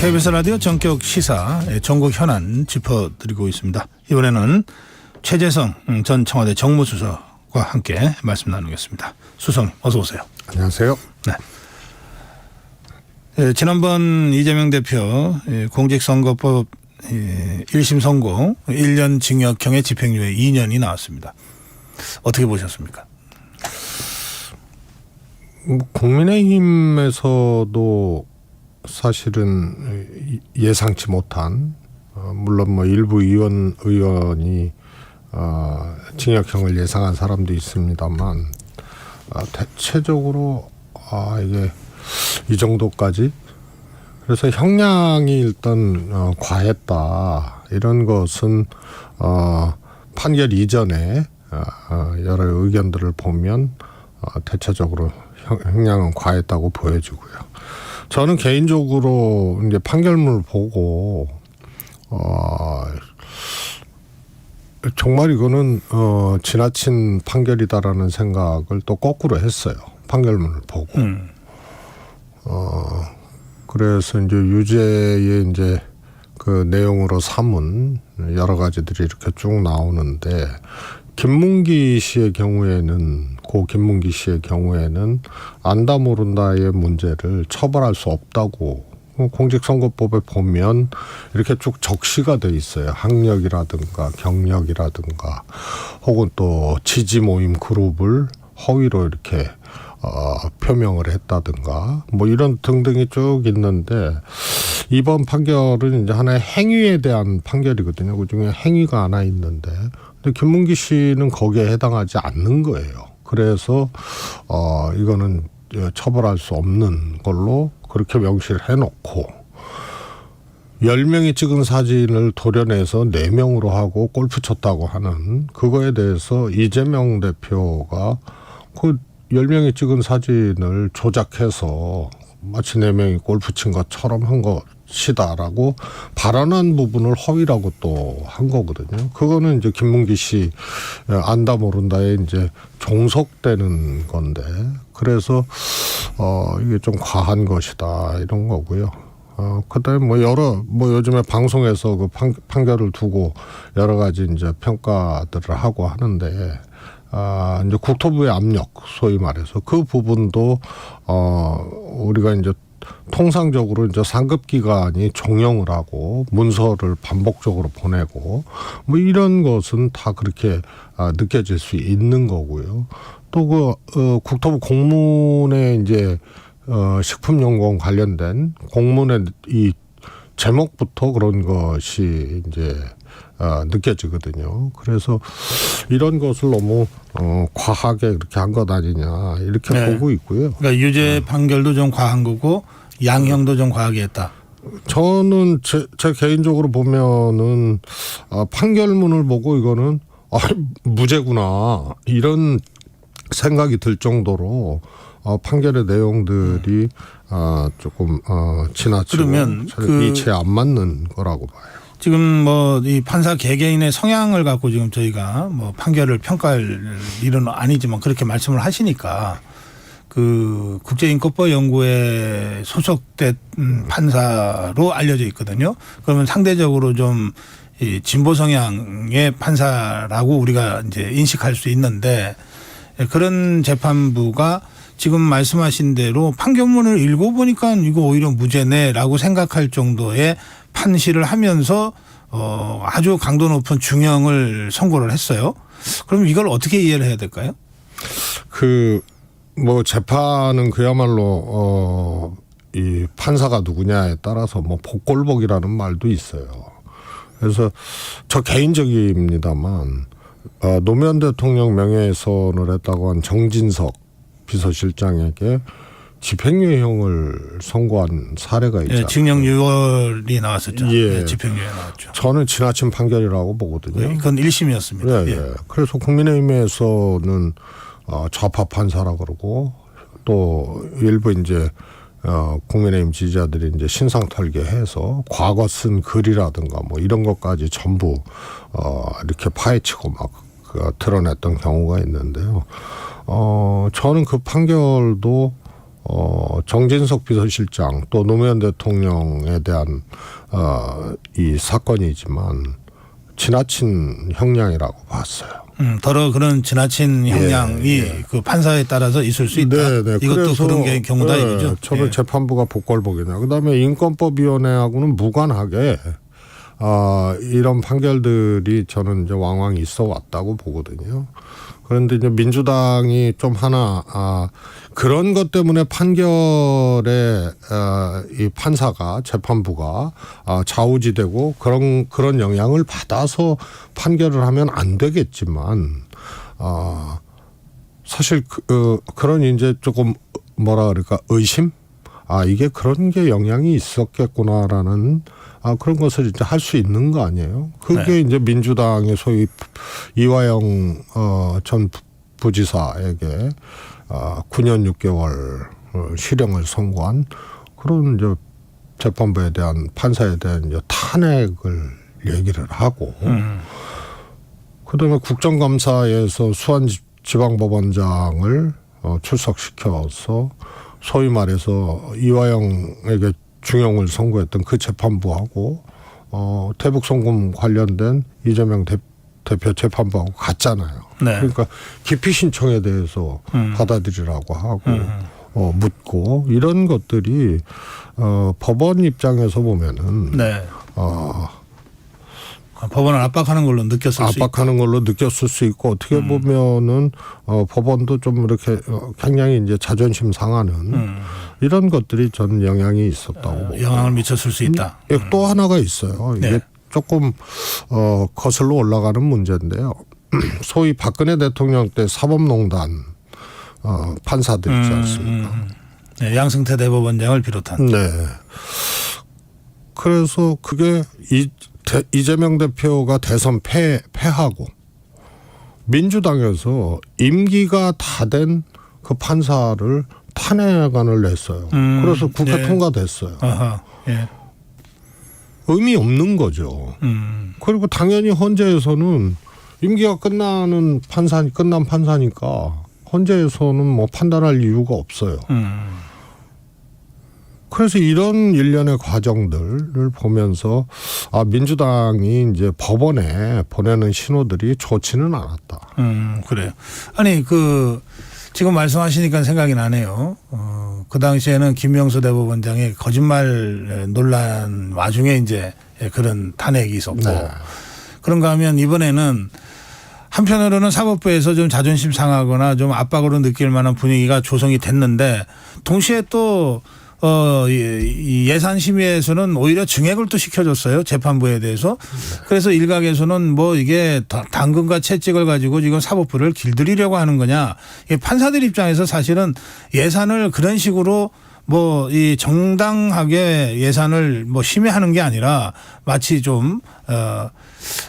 KBS 라디오 전격 시사 예, 전국 현안 짚어드리고 있습니다. 이번에는 최재성 음, 전 청와대 정무수석과 함께 말씀 나누겠습니다. 수석님 어서 오세요. 안녕하세요. 예, 지난번 이재명 대표 예, 공직선거법 예, 1심 선고 1년 징역형의 집행유예 2년이 나왔습니다. 어떻게 보셨습니까? 뭐 국민의힘에서도 사실은 예상치 못한 어, 물론 뭐 일부 의원 의원이 어, 징역형을 예상한 사람도 있습니다만 아, 대체적으로 아 이게 이 정도까지 그래서 형량이 일단 어, 과했다 이런 것은 어, 판결 이전에 어, 어, 여러 의견들을 보면 어, 대체적으로 형, 형량은 과했다고 보여지고요. 저는 개인적으로 이제 판결문을 보고 어, 정말 이거는 어, 지나친 판결이다라는 생각을 또 거꾸로 했어요. 판결문을 보고. 음. 어, 그래서 이제 유죄의 이제 그 내용으로 삼은 여러 가지들이 이렇게 쭉 나오는데 김문기 씨의 경우에는 고 김문기 씨의 경우에는 안다 모른다의 문제를 처벌할 수 없다고 공직선거법에 보면 이렇게 쭉 적시가 돼 있어요. 학력이라든가 경력이라든가 혹은 또 지지 모임 그룹을 허위로 이렇게 어, 표명을 했다든가 뭐 이런 등등이 쭉 있는데 이번 판결은 이제 하나의 행위에 대한 판결이거든요. 그 중에 행위가 하나 있는데 근데 김문기 씨는 거기에 해당하지 않는 거예요. 그래서 어 이거는 처벌할 수 없는 걸로 그렇게 명시를 해놓고 열명이 찍은 사진을 도려내서 네명으로 하고 골프 쳤다고 하는 그거에 대해서 이재명 대표가 그 열명이 찍은 사진을 조작해서 마치 네명이 골프 친 것처럼 한 것 이다라고 발언한 부분을 허위라고 또 한 거거든요. 그거는 이제 김문기 씨 안다 모른다에 이제 종속되는 건데 그래서 어 이게 좀 과한 것이다 이런 거고요. 어 그다음에 뭐 여러 뭐 요즘에 방송에서 그 판, 판결을 두고 여러 가지 이제 평가들을 하고 하는데 아 이제 국토부의 압력 소위 말해서 그 부분도 어 우리가 이제 통상적으로 이제 상급 기관이 종영을 하고 문서를 반복적으로 보내고 뭐 이런 것은 다 그렇게 아, 느껴질 수 있는 거고요. 또그 어, 국토부 공문에 이제 어, 식품연구원 관련된 공문의 이 제목부터 그런 것이 이제 어, 느껴지거든요. 그래서 이런 것을 너무 어, 과하게 그렇게 한 것 아니냐 이렇게 네. 보고 있고요. 그러니까 유죄 판결도 좀 과한 거고 양형도 좀 과하게 했다. 저는 제, 제 개인적으로 보면은 아, 판결문을 보고 이거는 아, 무죄구나 이런 생각이 들 정도로 어, 판결의 내용들이 아, 조금 어, 지나치고 그러면 그- 이치에 안 맞는 거라고 봐요. 지금 뭐 이 판사 개개인의 성향을 갖고 지금 저희가 뭐 판결을 평가할 일은 아니지만 그렇게 말씀을 하시니까 그 국제인권법 연구에 소속된 음, 판사로 알려져 있거든요. 그러면 상대적으로 좀 이 진보 성향의 판사라고 우리가 이제 인식할 수 있는데 예, 그런 재판부가 지금 말씀하신 대로 판결문을 읽어보니까 이거 오히려 무죄네라고 생각할 정도의 판시를 하면서 어 아주 강도 높은 중형을 선고를 했어요. 그럼 이걸 어떻게 이해를 해야 될까요? 그 뭐 재판은 그야말로 어 이 판사가 누구냐에 따라서 뭐 복골복이라는 말도 있어요. 그래서 저 개인적입니다만 어, 노무현 대통령 명예훼손을 했다고 한 정진석 비서실장에게 집행유예형을 선고한 사례가 있죠. 예, 징역 6월이 나왔었죠. 예. 예, 집행유예 나왔죠. 저는 지나친 판결이라고 보거든요. 예, 그건 1심이었습니다. 예, 예. 그래서 국민의힘에서는 어, 좌파 판사라 그러고 또 일부 이제 어, 국민의힘 지지자들이 이제 신상 털기해서 과거 쓴 글이라든가 뭐 이런 것까지 전부 어, 이렇게 파헤치고 막 그, 드러냈던 경우가 있는데요. 어, 저는 그 판결도 어, 정진석 비서실장 또 노무현 대통령에 대한 어, 이 사건이지만 지나친 형량이라고 봤어요. 음, 더러 그런 지나친 형량이 그 판사에 따라서 있을 수 있다. 네, 네. 이것도 그런 게 경우다 네, 이거죠. 저는 예. 재판부가 복걸복이냐. 그다음에 인권법위원회하고는 무관하게 아 이런 판결들이 저는 이제 왕왕 있어 왔다고 보거든요. 그런데 이제 민주당이 좀 하나 아 그런 것 때문에 판결에 아, 이 판사가 재판부가 아, 좌우지되고 그런 그런 영향을 받아서 판결을 하면 안 되겠지만 아 사실 그, 어, 그런 이제 조금 뭐라 그럴까 의심? 아 이게 그런 게 영향이 있었겠구나라는 아 그런 것을 이제 할 수 있는 거 아니에요? 그게 네. 이제 민주당의 소위 이화영 어전 부지사에게 아 9년 6개월 어, 실형을 선고한 그런 이제 재판부에 대한 판사에 대한 이제 탄핵을 얘기를 하고 음. 그다음에 국정감사에서 수원 지- 지방법원장을 어, 출석시켜서 소위 말해서 이화영에게 중형을 선고했던 그 재판부하고 어, 태북 송금 관련된 이재명 대, 대표 재판부하고 같잖아요. 네. 그러니까 기피 신청에 대해서 음. 받아들이라고 하고 음. 어, 묻고 이런 것들이 어, 법원 입장에서 보면은 네. 어, 법원을 압박하는 걸로 느꼈을 수 있다. 압박하는 걸로 느꼈을 수 있고 어떻게 음. 보면은 어, 법원도 좀 이렇게 어, 굉장히 이제 자존심 상하는 음. 이런 것들이 전 영향이 있었다고 보고 영향을 미쳤을 수 있다. 예, 또 하나가 있어요. 이게 네. 조금 어, 거슬러 올라가는 문제인데요. 소위 박근혜 대통령 때 사법농단 어, 판사들 있지 않습니까? 음. 네, 양승태 대법원장을 비롯한. 네. 그래서 그게 이, 대, 이재명 대표가 대선 패, 패하고 민주당에서 임기가 다 된 그 판사를 탄핵안을 냈어요. 음, 그래서 국회 네. 통과됐어요. 아하. 예. 의미 없는 거죠. 음. 그리고 당연히 헌재에서는 임기가 끝나는 판사 끝난 판사니까 헌재에서는 뭐 판단할 이유가 없어요. 음. 그래서 이런 일련의 과정들을 보면서 아 민주당이 이제 법원에 보내는 신호들이 좋지는 않았다. 음, 그래요. 아니, 그, 지금 말씀하시니까 생각이 나네요. 어, 그 당시에는 김명수 대법원장의 거짓말 논란 와중에 이제 그런 탄핵이 있었고. 네. 그런가 하면 이번에는 한편으로는 사법부에서 좀 자존심 상하거나 좀 압박으로 느낄 만한 분위기가 조성이 됐는데 동시에 또 어, 예산 심의에서는 오히려 증액을 또 시켜줬어요. 재판부에 대해서. 그래서 일각에서는 뭐 이게 다- 당근과 채찍을 가지고 지금 사법부를 길들이려고 하는 거냐. 이 판사들 입장에서 사실은 예산을 그런 식으로 뭐 이 정당하게 예산을 뭐 심의하는 게 아니라 마치 좀, 어,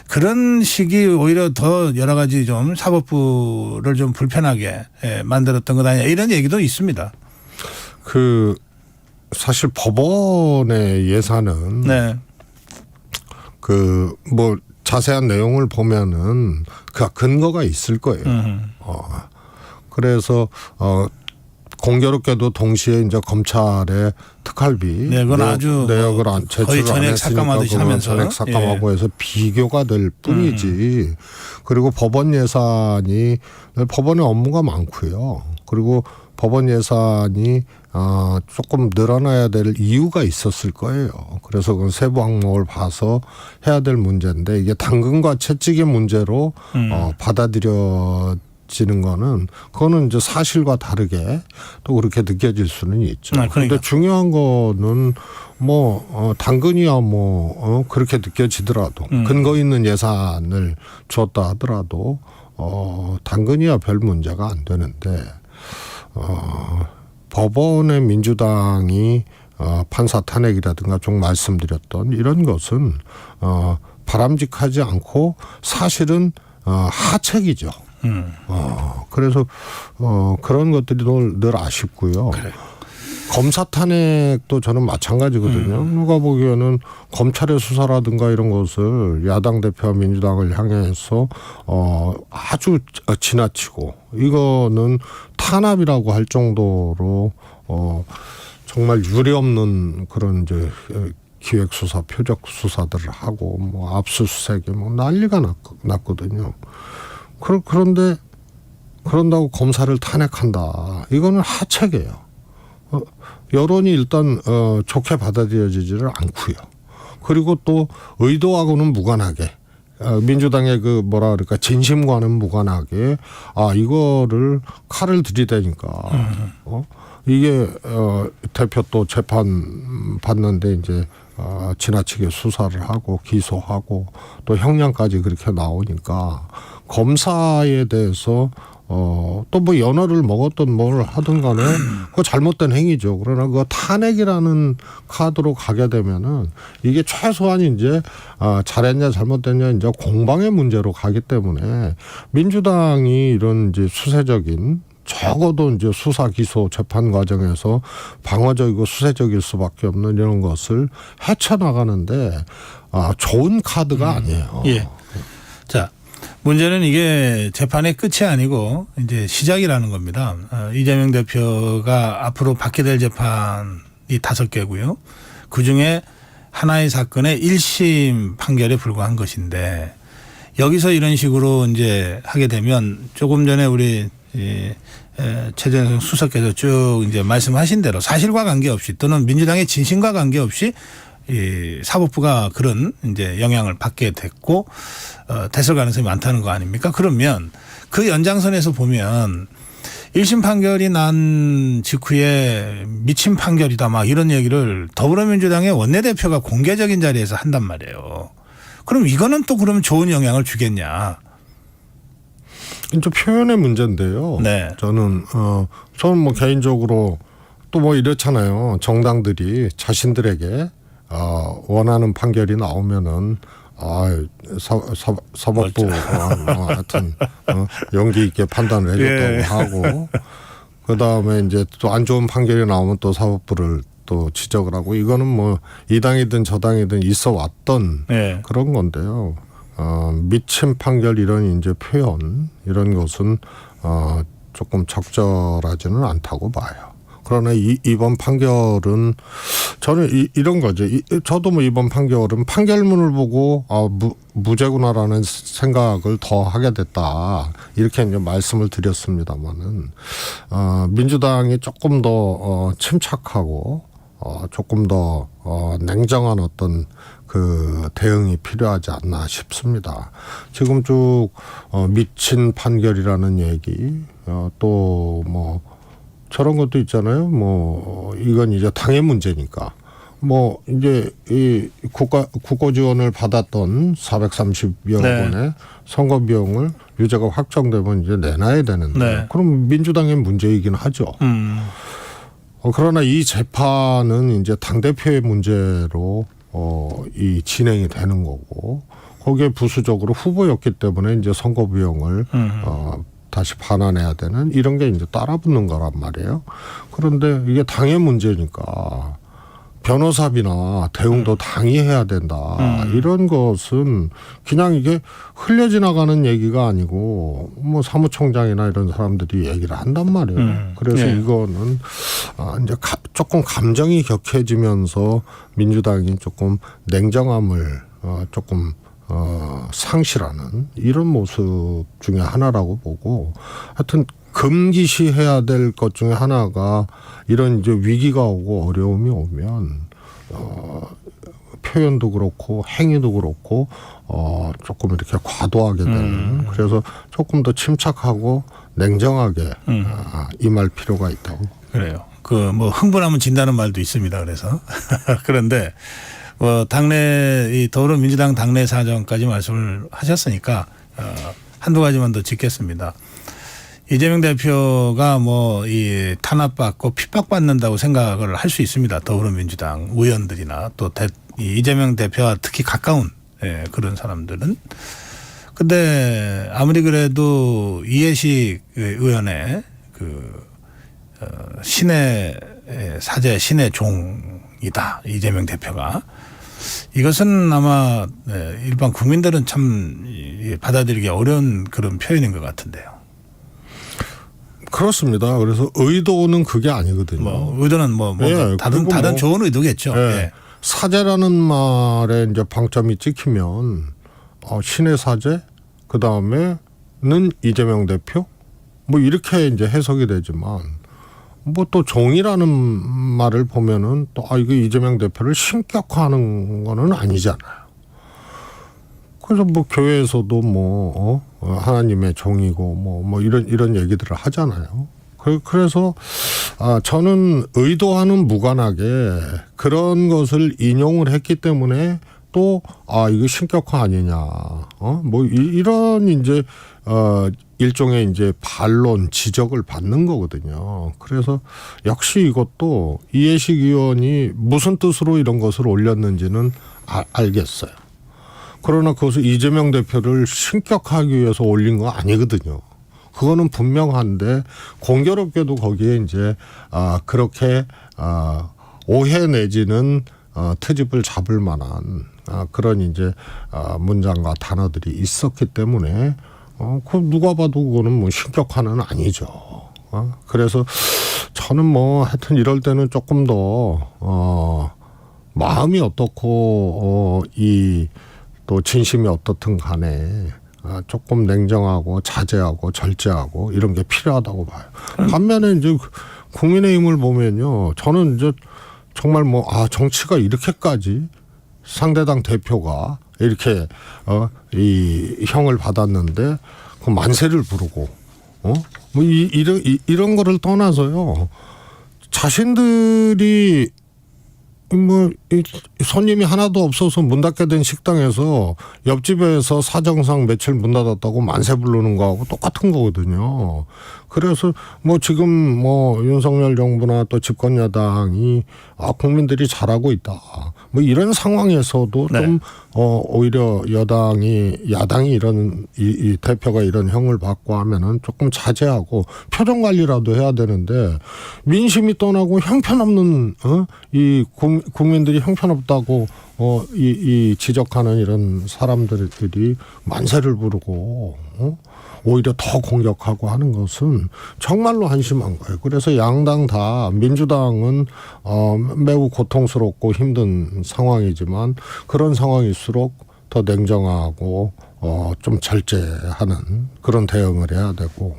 그런 식이 오히려 더 여러 가지 좀 사법부를 좀 불편하게 예, 만들었던 것 아니냐 이런 얘기도 있습니다. 그 사실 법원의 예산은 네. 그뭐 자세한 내용을 보면은 그 근거가 있을 거예요. 음. 어. 그래서 어 공교롭게도 동시에 이제 검찰의 특활비 네, 그건 내역- 아주 내역을 뭐안 제출을 거의 안 전액 했으니까 삭감하듯이 그건 하면서. 예. 음. 전액 삭감하고 해서 비교가 될 뿐이지. 그리고 법원 예산이 법원의 업무가 많고요. 그리고 법원 예산이 어, 조금 늘어나야 될 이유가 있었을 거예요. 그래서 그 세부 항목을 봐서 해야 될 문제인데 이게 당근과 채찍의 문제로 음. 어, 받아들여 지는 거는 그거는 이제 사실과 다르게 또 그렇게 느껴질 수는 있죠. 아, 그러니까. 근데 중요한 거는 뭐 어, 당근이야 뭐 어, 그렇게 느껴지더라도 음. 근거 있는 예산을 줬다 하더라도 어, 당근이야 별 문제가 안 되는데 어, 법원의 민주당이 어, 판사 탄핵이라든가 좀 말씀드렸던 이런 것은 어, 바람직하지 않고 사실은 어, 하책이죠. 음. 어, 그래서 어, 그런 것들이 늘, 늘 아쉽고요. 그래요. 검사 탄핵도 저는 마찬가지거든요. 음. 누가 보기에는 검찰의 수사라든가 이런 것을 야당 대표와 민주당을 향해서 어 아주 지나치고 이거는 탄압이라고 할 정도로 어 정말 유례 없는 그런 이제 기획 수사, 표적 수사들을 하고 뭐 압수수색이 뭐 난리가 났, 났거든요. 그런데 그런다고 검사를 탄핵한다. 이거는 하책이에요. 어, 여론이 일단 어, 좋게 받아들여지지를 않고요. 그리고 또 의도하고는 무관하게 어, 민주당의 그 뭐라 그럴까 진심과는 무관하게 아 이거를 칼을 들이대니까 어 이게 어 대표 또 재판 받는데 이제 어 지나치게 수사를 하고 기소하고 또 형량까지 그렇게 나오니까 검사에 대해서 어, 또 뭐 연어를 먹었든 뭘 하든 간에 그거 잘못된 행위죠. 그러나 그 탄핵이라는 카드로 가게 되면은 이게 최소한 이제 아, 잘했냐 잘못됐냐 이제 공방의 문제로 가기 때문에 민주당이 이런 이제 수세적인 적어도 이제 수사 기소 재판 과정에서 방어적이고 수세적일 수밖에 없는 이런 것을 헤쳐나가는데 아, 좋은 카드가 아니에요. 예. 자, 문제는 이게 재판의 끝이 아니고 이제 시작이라는 겁니다. 어, 이재명 대표가 앞으로 받게 될 재판이 다섯 개고요. 그 중에 하나의 사건의 1심 판결에 불과한 것인데 여기서 이런 식으로 이제 하게 되면 조금 전에 우리 이 에, 최재성 수석께서 쭉 이제 말씀하신 대로 사실과 관계없이 또는 민주당의 진심과 관계없이 이 사법부가 그런 이제 영향을 받게 됐고 어, 됐을 가능성이 많다는 거 아닙니까? 그러면 그 연장선에서 보면 1심 판결이 난 직후에 미친 판결이다 막 이런 얘기를 더불어민주당의 원내대표가 공개적인 자리에서 한단 말이에요. 그럼 이거는 또 그러면 좋은 영향을 주겠냐? 이제 표현의 문제인데요. 네. 저는 어 저는 뭐 개인적으로 또 뭐 이렇잖아요. 정당들이 자신들에게 어 원하는 판결이 나오면은 아, 사, 사, 사법부, 어, 어, 하여튼, 어, 용기 있게 판단을 해줬다고 예. 하고, 그 다음에 이제 또 안 좋은 판결이 나오면 또 사법부를 또 지적을 하고, 이거는 뭐, 이 당이든 저 당이든 있어 왔던 네. 그런 건데요. 어, 미친 판결 이런 이제 표현 이런 것은 어, 조금 적절하지는 않다고 봐요. 그러나 이, 이번 판결은 저는 이, 이런 거죠. 이, 저도 뭐 이번 판결은 판결문을 보고 아, 무, 무죄구나라는 생각을 더 하게 됐다 이렇게 이제 말씀을 드렸습니다만은 어, 민주당이 조금 더 어, 침착하고 어, 조금 더 어, 냉정한 어떤 그 대응이 필요하지 않나 싶습니다. 지금 쭉 어, 미친 판결이라는 얘기 어, 또뭐 저런 것도 있잖아요. 뭐 이건 이제 당의 문제니까. 뭐 이제 이 국가 국고 지원을 받았던 430여 네. 원의 선거 비용을 유죄가 확정되면 이제 내놔야 되는데 네. 그럼 민주당의 문제이긴 하죠. 음. 어, 그러나 이 재판은 이제 당 대표의 문제로, 어, 이 진행이 되는 거고, 거기에 부수적으로 후보였기 때문에 이제 선거 비용을, 음. 어, 다시 반환해야 되는 이런 게 이제 따라붙는 거란 말이에요. 그런데 이게 당의 문제니까 변호사비나 대응도 당이 해야 된다. 음. 이런 것은 그냥 이게 흘려 지나가는 얘기가 아니고 뭐 사무총장이나 이런 사람들이 얘기를 한단 말이에요. 음. 그래서 네. 이거는 아 이제 가- 조금 감정이 격해지면서 민주당이 조금 냉정함을 어 조금 어 상실하는 이런 모습 중에 하나라고 보고 하여튼 금기시해야 될 것 중에 하나가 이런 이제 위기가 오고 어려움이 오면 어 표현도 그렇고 행위도 그렇고 어 조금 이렇게 과도하게 되는 그래서 조금 더 침착하고 냉정하게 음. 아, 임할 필요가 있다고 그래요. 그 뭐 흥분하면 진다는 말도 있습니다. 그래서 그런데 뭐 당내 이 더불어민주당 당내 사정까지 말씀을 하셨으니까 어, 한두 가지만 더 짚겠습니다. 이재명 대표가 뭐 이 탄압받고 핍박받는다고 생각을 할 수 있습니다. 더불어민주당 의원들이나 또 대, 이 이재명 대표와 특히 가까운 예, 그런 사람들은 근데 아무리 그래도 이해식 의원의 그 어, 신의 사제 신의 종이다 이재명 대표가 이것은 아마 네, 일반 국민들은 참 이- 받아들이기 어려운 그런 표현인 것 같은데요. 그렇습니다. 그래서 의도는 그게 아니거든요. 뭐 의도는 뭐, 뭐 예, 다른 다른 뭐- 좋은 의도겠죠. 예. 예. 사제라는 말에 이제 방점이 찍히면 어, 신의 사제 그 다음에는 이재명 대표 뭐 이렇게 이제 해석이 되지만 뭐또 종이라는 말을 보면은 또 아 이거 이재명 대표를 신격화하는 거는 아니잖아요. 그래서 뭐 교회에서도 뭐 어? 어, 하나님의 종이고 뭐뭐 이런 이런 얘기들을 하잖아요. 그- 그래서 아 저는 의도와는 무관하게 그런 것을 인용을 했기 때문에 또 아 이거 신격화 아니냐 어뭐 이런 이제 어 일종의 이제 반론 지적을 받는 거거든요. 그래서 역시 이것도 이해식 의원이 무슨 뜻으로 이런 것을 올렸는지는 아, 알겠어요. 그러나 그것을 이재명 대표를 신격하기 위해서 올린 거 아니거든요. 그거는 분명한데 공교롭게도 거기에 이제 아 그렇게 아 오해 내지는 어, 트집을 잡을 만한 아, 그런 이제 아, 문장과 단어들이 있었기 때문에 어, 그 누가 봐도 그거는 뭐 신격화는 아니죠. 어, 그래서 저는 뭐 하여튼 이럴 때는 조금 더 어, 마음이 어떻고 어, 이 또 진심이 어떻든 간에 아, 조금 냉정하고 자제하고 절제하고 이런 게 필요하다고 봐요. 반면에 이제 국민의힘을 보면요, 저는 이제 정말 뭐 아 정치가 이렇게까지 상대당 대표가 이렇게 어 이 형을 받았는데 그 만세를 부르고 어뭐 이, 이런 이, 이런 거를 떠나서요. 자신들이 뭐 이, 손님이 하나도 없어서 문 닫게 된 식당에서 옆집에서 사정상 며칠 문 닫았다고 만세 부르는 거하고 똑같은 거거든요. 그래서 뭐 지금 뭐 윤석열 정부나 또 집권 여당이 아 국민들이 잘하고 있다. 뭐 이런 상황에서도 네. 좀 어 오히려 여당이 야당이 이런 이, 이 대표가 이런 형을 받고 하면은 조금 자제하고 표정 관리라도 해야 되는데 민심이 떠나고 형편없는 어 이 국민들이 형편없다고 어 이 이 지적하는 이런 사람들이 만세를 부르고 어? 오히려 더 공격하고 하는 것은 정말로 한심한 거예요. 그래서 양당 다 민주당은 어 매우 고통스럽고 힘든 상황이지만 그런 상황일수록 더 냉정하고 어 좀 절제하는 그런 대응을 해야 되고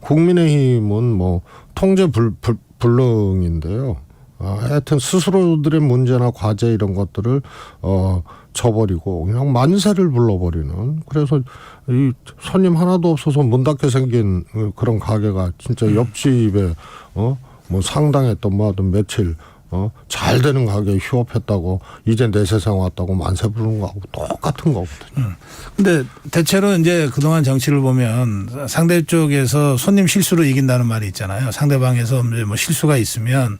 국민의힘은 뭐 통제 불, 불, 불능인데요. 어, 하여튼 스스로들의 문제나 과제 이런 것들을 어 쳐버리고 그냥 만세를 불러버리는 그래서 이 손님 하나도 없어서 문 닫게 생긴 그런 가게가 진짜 옆집에 어 뭐 상당했던 뭐 하든 며칠 어 잘 되는 가게에 휴업했다고 이제 내 세상 왔다고 만세 부르는 거하고 똑같은 거거든요. 근데 대체로 이제 그동안 정치를 보면 상대 쪽에서 손님 실수로 이긴다는 말이 있잖아요. 상대방에서 뭐 실수가 있으면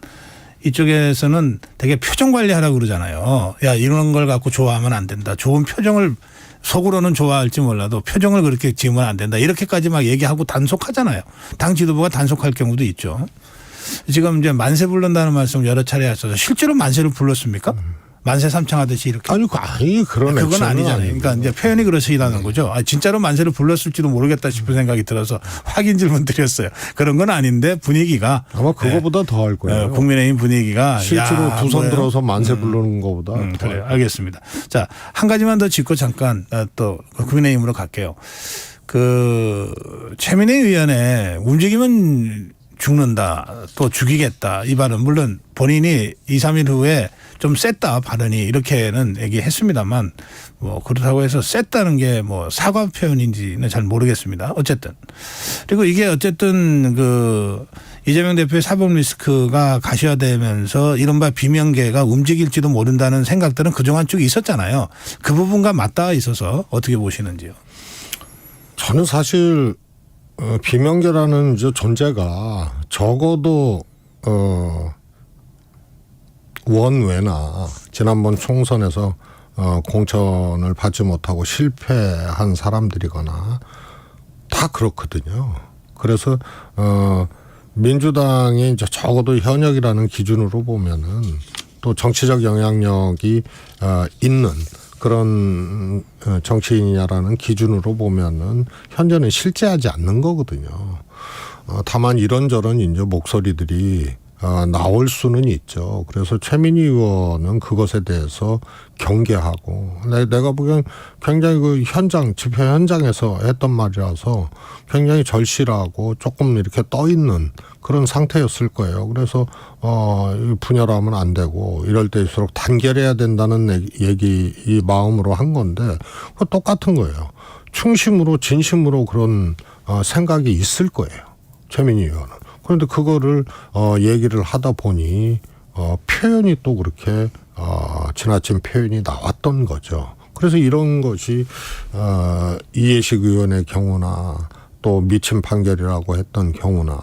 이쪽에서는 되게 표정 관리하라고 그러잖아요. 야, 이런 걸 갖고 좋아하면 안 된다. 좋은 표정을 속으로는 좋아할지 몰라도 표정을 그렇게 지으면 안 된다. 이렇게까지 막 얘기하고 단속하잖아요. 당 지도부가 단속할 경우도 있죠. 지금 이제 만세 부른다는 말씀 여러 차례 하셔서 실제로 만세를 불렀습니까? 만세 삼창하듯이 이렇게. 아니 그 아니 그런 그건 아니잖아요. 아니고. 그러니까 이제 표현이 그러시다는 거죠. 아, 진짜로 만세를 불렀을지도 모르겠다 싶은 생각이 들어서 확인 질문 드렸어요. 그런 건 아닌데 분위기가 아마 그거보다 더할 어, 거예요. 국민의힘 분위기가 실제로 야, 두손 뭐예요? 들어서 만세 부르는 것보다 음, 더 그래요. 알겠습니다. 자, 한 가지만 더 짚고 잠깐 어, 또 국민의힘으로 갈게요. 그 최민희 의원의 움직이면 죽는다 또 죽이겠다 이 발언 물론 본인이 2, 3일 후에 좀 셌다 발언이 이렇게는 얘기했습니다만 뭐 그렇다고 해서 셌다는 게 뭐 사과 표현인지는 잘 모르겠습니다. 어쨌든 그리고 이게 어쨌든 그 이재명 대표의 사법 리스크가 가시화되면서 이른바 비명계가 움직일지도 모른다는 생각들은 그동안 쭉 있었잖아요. 그 부분과 맞닿아 있어서 어떻게 보시는지요? 저는 사실 어, 비명계라는 존재가 적어도 어 원외나 지난번 총선에서 어 공천을 받지 못하고 실패한 사람들이거나 다 그렇거든요. 그래서 어 민주당이 이제 적어도 현역이라는 기준으로 보면은 또 정치적 영향력이 어 있는 그런 어, 정치인이냐라는 기준으로 보면은 현재는 실제하지 않는 거거든요. 어, 다만 이런저런 이제 목소리들이 어, 나올 수는 있죠. 그래서 최민희 의원은 그것에 대해서 경계하고 내, 내가 보기엔 굉장히 그 현장 집회 현장에서 했던 말이라서 굉장히 절실하고 조금 이렇게 떠 있는 그런 상태였을 거예요. 그래서 어이 분열하면 안 되고 이럴 때일수록 단결해야 된다는 얘기 이 마음으로 한 건데 그 똑같은 거예요. 충심으로 진심으로 그런 어, 생각이 있을 거예요. 최민희 의원은. 그런데 그거를 어, 얘기를 하다 보니 어, 표현이 또 그렇게 어, 지나친 표현이 나왔던 거죠. 그래서 이런 것이 어, 이해식 의원의 경우나 또 미친 판결이라고 했던 경우나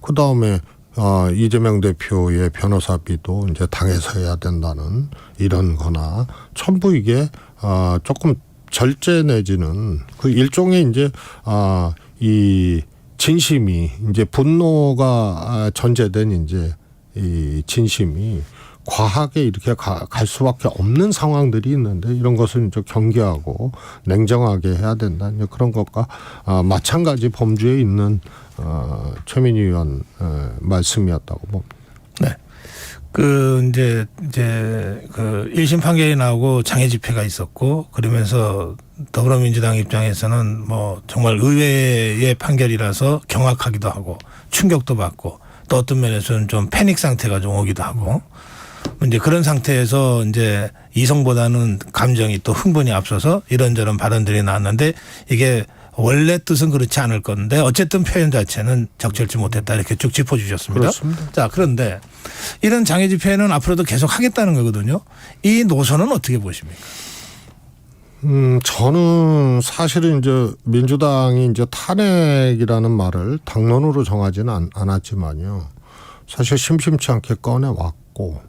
그 다음에 어, 이재명 대표의 변호사비도 이제 당에서 해야 된다는 이런 거나 전부 이게 어, 조금 절제 내지는 그 일종의 이제 아, 이 진심이 이제 분노가 아, 전제된 이제 이 진심이 과하게 이렇게 가, 갈 수밖에 없는 상황들이 있는데 이런 것을 이제 경계하고 냉정하게 해야 된다. 이제 그런 것과 아, 마찬가지 범주에 있는 어, 최민희 의원 어, 말씀이었다고 봅니다. 네. 그 이제 이제 그 1심 판결이 나오고 장애 집회가 있었고 그러면서 더불어민주당 입장에서는 뭐 정말 의외의 판결이라서 경악하기도 하고 충격도 받고 또 어떤 면에서는 좀 패닉 상태가 좀 오기도 하고 이제 그런 상태에서 이제 이성보다는 감정이 또 흥분이 앞서서 이런저런 발언들이 나왔는데 이게 원래 뜻은 그렇지 않을 건데 어쨌든 표현 자체는 적절치 못했다 이렇게 쭉 짚어주셨습니다. 그렇습니다. 자 그런데 이런 장애 집회는 앞으로도 계속 하겠다는 거거든요. 이 노선은 어떻게 보십니까? 음, 저는 사실은 이제 민주당이 이제 탄핵이라는 말을 당론으로 정하지는 않, 않았지만요. 사실 심심치 않게 꺼내 왔고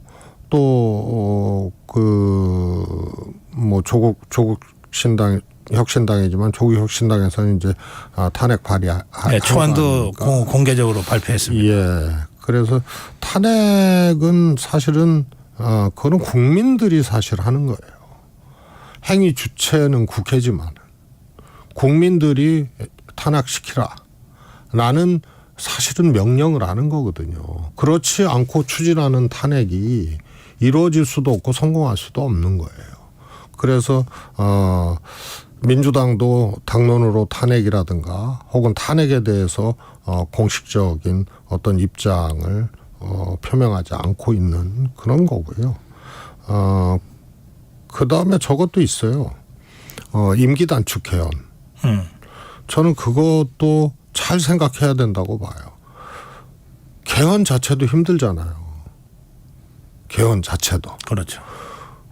또, 어, 그, 뭐 조국, 조국 신당, 혁신당이지만 조국 혁신당에서는 이제 아, 탄핵 발의. 네, 초안도 공, 공개적으로 발표했습니다. 예. 그래서 탄핵은 사실은 어 그거는 국민들이 사실 하는 거예요. 행위 주체는 국회지만 국민들이 탄핵시키라. 라는 사실은 명령을 하는 거거든요. 그렇지 않고 추진하는 탄핵이 이루어질 수도 없고 성공할 수도 없는 거예요. 그래서 어 민주당도 당론으로 탄핵이라든가 혹은 탄핵에 대해서 어 공식적인 어떤 입장을 어 표명하지 않고 있는 그런 거고요. 어 그 다음에 저것도 있어요. 어 임기 단축 개헌. 음. 저는 그것도 잘 생각해야 된다고 봐요. 개헌 자체도 힘들잖아요. 개헌 자체도. 그렇죠.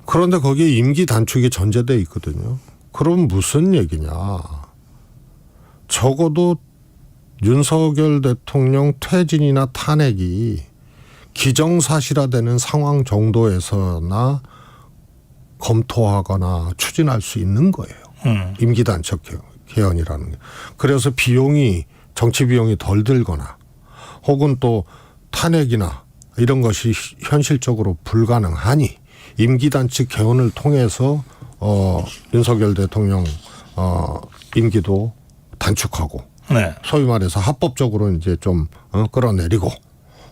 그런데 거기에 임기 단축이 전제돼 있거든요. 그럼 무슨 얘기냐? 적어도 윤석열 대통령 퇴진이나 탄핵이 기정사실화되는 상황 정도에서나 검토하거나 추진할 수 있는 거예요. 음. 임기 단축 개헌이라는 게. 그래서 비용이 정치 비용이 덜 들거나 혹은 또 탄핵이나 이런 것이 현실적으로 불가능하니 임기 단축 개헌을 통해서 어 윤석열 대통령 어 임기도 단축하고 네. 소위 말해서 합법적으로 이제 좀 어, 끌어내리고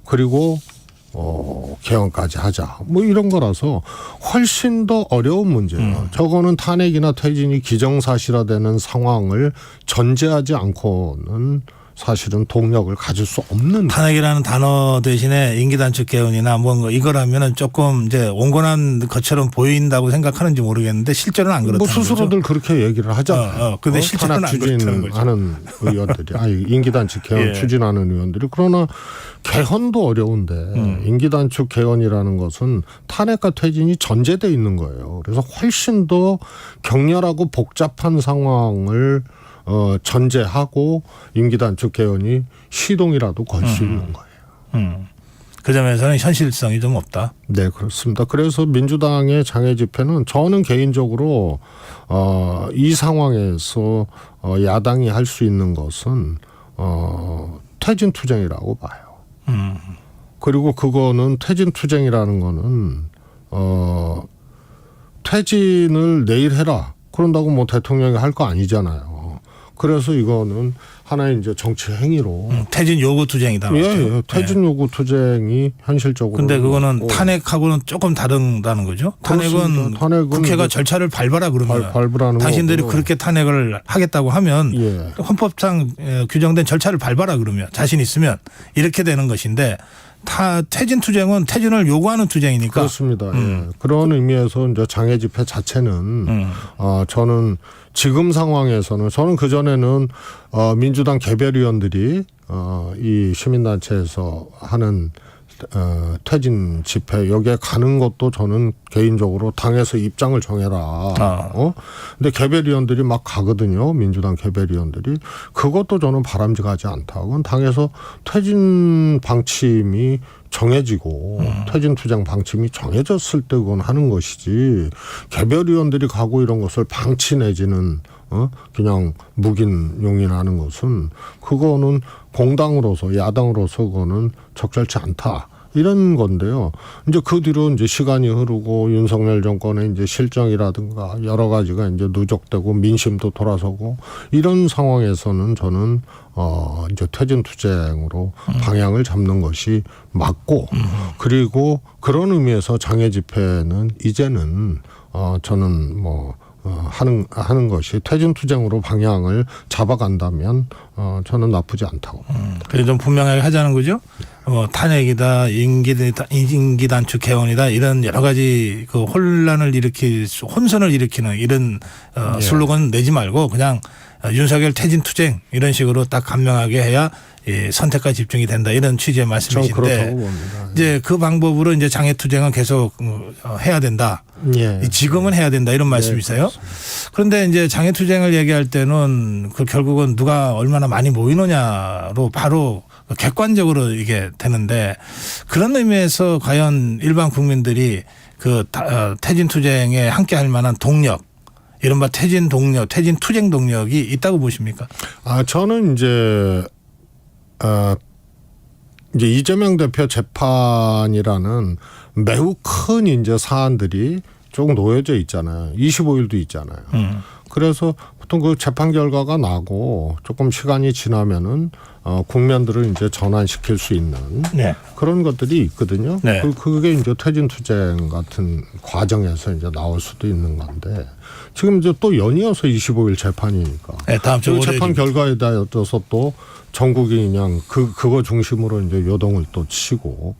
그리고 어 개헌까지 하자 뭐 이런 거라서 훨씬 더 어려운 문제예요. 저거는 탄핵이나 퇴진이 기정사실화되는 상황을 전제하지 않고는 사실은 동력을 가질 수 없는 탄핵이라는 단어 대신에 임기 단축 개헌이나 뭔가 이거라면은 조금 이제 온건한 것처럼 보인다고 생각하는지 모르겠는데 실제로는 안 그렇다는 뭐 거죠. 스스로들 그렇게 얘기를 하잖아요. 어, 어, 근데 실제로는 탄핵 안 그렇다는 거죠. 추진하는 의원들이 아니 임기단축 개헌 예. 추진하는 의원들이 그러나 개헌도 어려운데 음. 임기단축 개헌이라는 것은 탄핵과 퇴진이 전제돼 있는 거예요. 그래서 훨씬 더 격렬하고 복잡한 상황을 어, 전제하고 임기단 축 개헌이 시동이라도 걸 수 있는 거예요. 음. 그 점에서는 현실성이 좀 없다. 네, 그렇습니다. 그래서 민주당의 장애 집회는 저는 개인적으로 어, 이 상황에서 어, 야당이 할 수 있는 것은 어, 퇴진 투쟁이라고 봐요. 음. 그리고 그거는 퇴진 투쟁이라는 거는 어, 퇴진을 내일 해라. 그런다고 뭐 대통령이 할 거 아니잖아요. 그래서 이거는 하나의 이제 정치 행위로 음, 퇴진 요구 투쟁이다. 예? 예, 퇴진 요구 투쟁이 현실적으로 근데 그거는 있고 탄핵하고는 조금 다르다는 거죠. 탄핵은. 탄핵은 국회가 절차를 밟아라 그러면 발, 발부라는 당신들이 거고요. 그렇게 탄핵을 하겠다고 하면 예. 헌법상 에, 규정된 절차를 밟아라 그러면 자신 있으면 이렇게 되는 것인데 타 퇴진 투쟁은 퇴진을 요구하는 투쟁이니까 그렇습니다. 음. 예. 그런 의미에서 이제 장애 집회 자체는 음. 어, 저는 지금 상황에서는 저는 그 전에는 어, 민주당 개별위원들이 어, 이 시민단체에서 하는 어, 퇴진 집회 여기에 가는 것도 저는 개인적으로 당에서 입장을 정해라. 아. 어? 근데 개별위원들이 막 가거든요. 민주당 개별위원들이 그것도 저는 바람직하지 않다. 그건 당에서 퇴진 방침이 정해지고 퇴진 투쟁 방침이 정해졌을 때 그건 하는 것이지 개별위원들이 가고 이런 것을 방치 내지는 어 그냥 묵인 용인하는 것은 그거는 공당으로서 야당으로서 그거는 적절치 않다. 이런 건데요. 이제 그 뒤로 이제 시간이 흐르고 윤석열 정권의 이제 실정이라든가 여러 가지가 이제 누적되고 민심도 돌아서고 이런 상황에서는 저는 어 이제 퇴진 투쟁으로 방향을 잡는 것이 맞고 그리고 그런 의미에서 장애 집회는 이제는 어 저는 뭐 어, 하는 하는 것이 퇴진 투쟁으로 방향을 잡아간다면 어 저는 나쁘지 않다고. 그래 좀 분명하게 하자는 거죠. 뭐 탄핵이다, 임기 임기 단축 개헌이다 이런 여러 가지 그 혼란을 일으킬 수- 혼선을 일으키는 이런 어, 예. 슬로건 내지 말고 그냥 어, 윤석열 퇴진 투쟁 이런 식으로 딱 간명하게 해야 이 선택과 집중이 된다 이런 취지의 저 말씀이신데. 이제 그 방법으로 이제 장애 투쟁은 계속 어, 해야 된다. 예. 지금은 해야 된다 이런 말씀이세요. 그런데 이제 장애 투쟁을 얘기할 때는 그 결국은 누가 얼마나 많이 모이느냐로 바로 객관적으로 이게 되는데 그런 의미에서 과연 일반 국민들이 그 다- 어, 퇴진 투쟁에 함께 할 만한 동력 이른바 퇴진 동력, 퇴진 투쟁 동력이 있다고 보십니까? 아 저는 이제 어 이제 이재명 대표 재판이라는 매우 큰 이제 사안들이 쭉 놓여져 있잖아요. 25일도 있잖아요. 음. 그래서 보통 그 재판 결과가 나고 조금 시간이 지나면은 어 국면들을 이제 전환시킬 수 있는 네. 그런 것들이 있거든요. 네. 그, 그게 이제 퇴진 투쟁 같은 과정에서 이제 나올 수도 있는 건데 지금 이제 또 연이어서 25일 재판이니까 네, 다음 주그 재판 결과에 대해서 또 전국이 그냥 그 그거 중심으로 이제 요동을 또 치고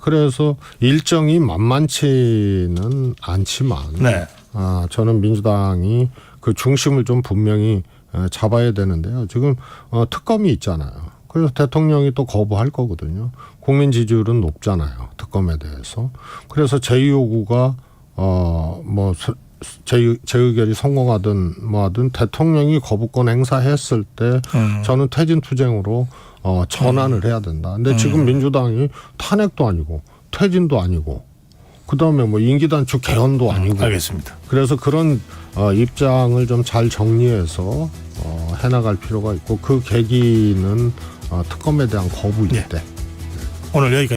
그래서 일정이 만만치는 않지만 네. 아 저는 민주당이 그 중심을 좀 분명히 어, 잡아야 되는데요. 지금 어, 특검이 있잖아요. 그래서 대통령이 또 거부할 거거든요. 국민 지지율은 높잖아요. 특검에 대해서. 그래서 제2 요구가 어뭐 제, 제 의결이 성공하든 뭐하든 대통령이 거부권 행사했을 때 음. 저는 퇴진 투쟁으로 어 전환을 해야 된다. 근데 지금 민주당이 탄핵도 아니고 퇴진도 아니고 그다음에 뭐 임기 단축 개헌도 아니고 알겠습니다. 그래서 그런 어 입장을 좀 잘 정리해서 어 해나갈 필요가 있고 그 계기는 어 특검에 대한 거부일 예. 때 오늘 여기까지.